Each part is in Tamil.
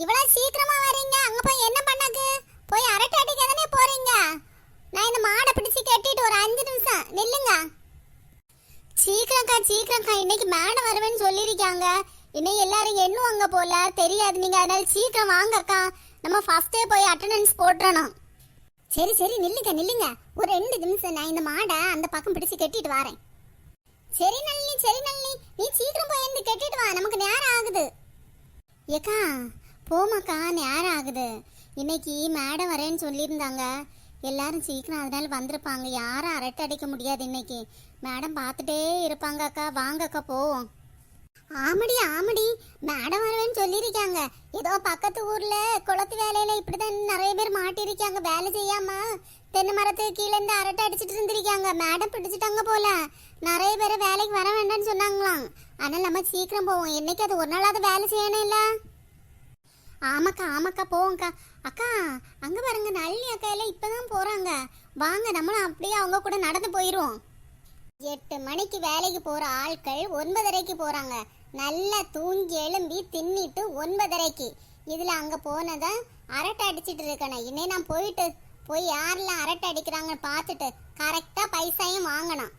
இவ்வளவு சீக்கிரமா வரீங்க. அங்க போய் என்ன பண்ணக்கு? போய் அரட்டை அடிக்க தானே போறீங்க? நான் இந்த மாடை பிடிச்சு கட்டிட்டு ஒரு அஞ்சு நிமிஷம் நில்லுங்க. சீக்கிரம்க்கா சீக்கிரம்க்கா. இன்னைக்கு மேடம் வருவேன்னு சொல்லியிருக்காங்க. இன்னும் எல்லாரும் எண்ணுவாங்க போல. தெரியாது நீங்க. அதனால சீக்கிரம் வாங்கக்கா. நம்ம ஃபர்ஸ்டே போய் அட்டண்டன்ஸ் போட்டுறணும். சரி சரி. நில்லுங்க நில்லுங்க. ஒரு ரெண்டு நிமிஷம். நான் இந்த மாடை அந்த பக்கம் பிடிச்சு கட்டிட்டு வரேன். சரி நளினி சரி நளினி. நீ சீக்கிரம் போய் இருந்து கட்டிட்டு வா. நமக்கு நேரம் ஆகுது. ஏக்கா போமாக்கா நேரம் ஆகுது. இன்னைக்கு மேடம் வரேன்னு சொல்லியிருந்தாங்க. எல்லாரும் சீக்கிரம் அதனால வந்திருப்பாங்க. யாரும் அரட்டை அடிக்க முடியாது இன்னைக்கு. மேடம் பார்த்துட்டே இருப்பாங்க அக்கா வாங்க அக்கா போவோம். ஆமடி ஆமடி. மேடம் வரவேன்னு சொல்லியிருக்காங்க. ஏதோ பக்கத்து ஊர்ல குளத்து வேலையில இப்படிதான் நிறைய பேர் மாட்டிருக்காங்க வேலை செய்யாம தென்னை மரத்துக்கு கீழே இருந்து அரட்டை அடிச்சிட்டு இருந்திருக்காங்க. மேடம் பிடிச்சிட்டாங்க போல. நிறைய பேர் வேலைக்கு வர வேண்டாம்னு சொன்னாங்களாம். ஆனால் நம்ம சீக்கிரம் போவோம். என்னைக்கு அது ஒரு நாளாவது வேலை செய்யணும் இல்லை? ஆமாக்கா ஆமாக்கா போவோம்க்கா. அக்கா அங்கே பாருங்க நளினி அக்கா எல்லாம் இப்போ தான் போகிறாங்க வாங்க நம்மளும் அப்படியே அவங்க கூட நடந்து போயிடுவோம் எட்டு மணிக்கு வேலைக்கு போகிற ஆட்கள் ஒன்பதரைக்கு போகிறாங்க நல்லா தூங்கி எழும்பி தின்னிட்டு ஒன்பதரைக்கு. இதில் அங்கே போனதை அரட்டை அடிச்சிட்டு இருக்கணும் இன்னே நான் போயிட்டு போய் யாரெல்லாம் அரட்டை அடிக்கிறாங்கன்னு பார்த்துட்டு கரெக்டாக பைசாயும் வாங்கணும்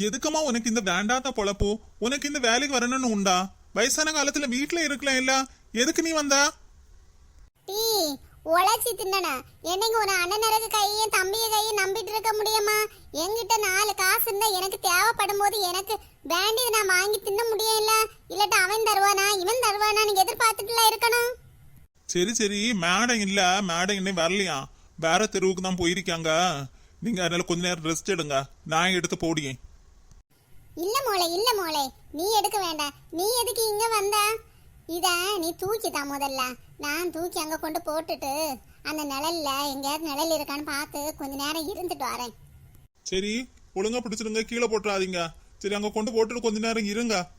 எதுக்கம்மா உனக்கு இந்த வேண்டாத பொழப்பு? உனக்கு இந்த வேலைக்கு வரணும்னு உண்டா? வயசான காலத்துல வீட்டில் இருக்கலாம் இல்ல எதுக்கு நீ வந்தா? டீ உழைச்சி தின்னன என்னைக்கு ஒரு அண்ணனருக்கு கையும் தம்பிய கையும் நம்பிட்டு இருக்க முடியுமா? என்கிட்ட நாலு காசு இருந்தா எனக்கு தேவைப்படும் போது எனக்கு வேண்டியது நான் வாங்கி தின்ன முடியல இல்லாட்டி அவன் தருவானா இவன் தருவானா நீங்க எதிர்பார்த்துட்டுல இருக்கணும். சரி சரி. மேடம் இல்ல. மேடம் இன்னும் வரலையா? வேற தெருவுக்கு தான் போயிருக்காங்க. நீங்க அதனால கொஞ்ச நேரம் ரெஸ்ட் எடுங்க. நான் எடுத்து போடியேன் இல்ல மோளே இல்ல மோளே. நீ எடுக்க வேண்டாம். நீ எதுக்கு இங்க வந்த? இத நீ தூக்கிதா முதல்ல. நான் தூக்கி அங்க கொண்டு போட்டுட்டு அந்த நிழல்ல எங்கேயாவது நிழல் இருக்கான்னு பார்த்து கொஞ்ச நேரம் இருந்துட்டு வரேன். சரி ஒழுங்கா பிடிச்சிருங்க கீழே போட்டுறாதீங்க. சரி அங்க கொண்டு போட்டுட்டு கொஞ்ச நேரம் இருங்க.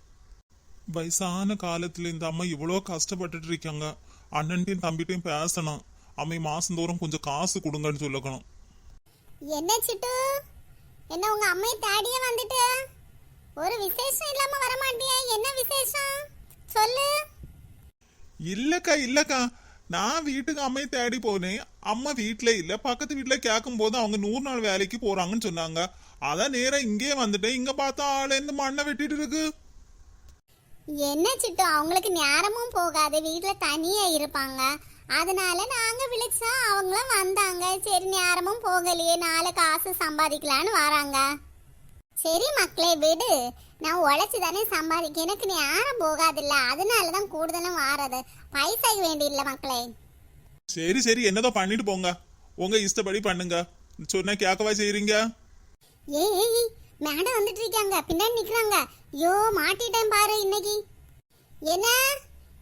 வயசான காலத்துல இந்த அம்மா இவ்வளோ கஷ்டப்பட்டுட்டு இருக்காங்க. அண்ணன்ட்டையும் தம்பிட்டையும் பேசணும். அம்மை மாசந்தோறும் கொஞ்சம் காசு கொடுங்கன்னு சொல்லக்கணும். என்ன சிட்டு? என்ன உங்க அம்மையை தேடியே வந்துட்டு? ஒரு விசேஷம் இல்லாம வர மாட்டியா என்ன விசேஷம்? சொல்லு. இல்லக்கா இல்லக்கா. நான் வீட்டுக்கு அம்மையை தேடி போனேன். அம்மா வீட்டில் இல்லை. பக்கத்து வீட்டில் கேட்கும் போது அவங்க நூறு நாள் வேலைக்கு போறாங்கன்னு சொன்னாங்க. அதான் நேரம் இங்கே வந்துட்டேன். இங்க பார்த்தா ஆளு இந்த மண்ணை வெட்டிட்டு இருக்கு. என்ன சிட்டு? அவங்களுக்கு நேரமும் போகாது. வீட்டில் தனியாக இருப்பாங்க. அதனால நாங்க விழிச்சா அவங்களும் வந்தாங்க. சரி நேரமும் போகலையே. நாளை காசு சம்பாதிக்கலான்னு வராங்க. சரி மக்களே விடு. நான் உழைச்சி தானே சம்பாதிக்க எனக்கு நேரம் போகாதில்ல. அதனால தான் கூடுதலும் வாரது பைசாக்கு வேண்டியில்ல மக்களே. சரி சரி. என்னதோ பண்ணிட்டு போங்க. உங்க இஷ்டப்படி பண்ணுங்க. சொன்னா கேட்கவா செய்றீங்க? ஏய் மேடம் வந்துட்டு இருக்காங்க. பின்னாடி நிக்கிறாங்க. ஐயோ மாட்டிட்டேன் பாரு இன்னைக்கு. என்ன?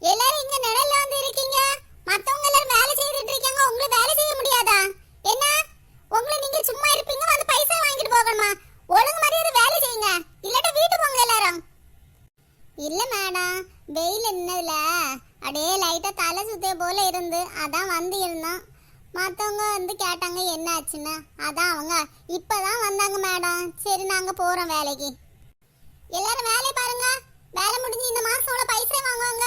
எல்லாரும் இங்க நிழல்ல வந்து இருக்கீங்க? மத்தவங்க எல்லாரும் வேலை செய்துட்டு இருக்காங்க. உங்களுக்கு வேலை செய்ய முடியாதா என்ன உங்களை நீங்க சும்மா இருப்பீங்க வந்து பைசா வாங்கிட்டு போகணுமா ஒழுங்கு மரியாதை வேலை செய்யுங்க இல்லாட்டா வீட்டு போங்க எல்லாரும் இல்ல மேடம் வெயில் என்னதுல? அப்படியே லைட்டா தலை சுத்திய போல இருந்து அதான் வந்து இருந்தோம் மற்றவங்க வந்து கேட்டாங்க என்ன ஆச்சுன்னு? அதான் அவங்க இப்பதான் வந்தாங்க மேடம். சரி நாங்க போறோம் வேலைக்கு. எல்லாரும் வேலையை பாருங்க. வேலை முடிஞ்சு இந்த மாசம் உள்ள பைசா வாங்குவாங்க.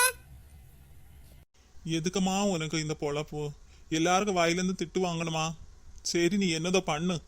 எதுக்குமா உனக்கு இந்த பொழப்பு? எல்லாருக்கும் வாயிலேருந்து திட்டு வாங்கணுமா? சரி நீ என்னதோ பண்ணு.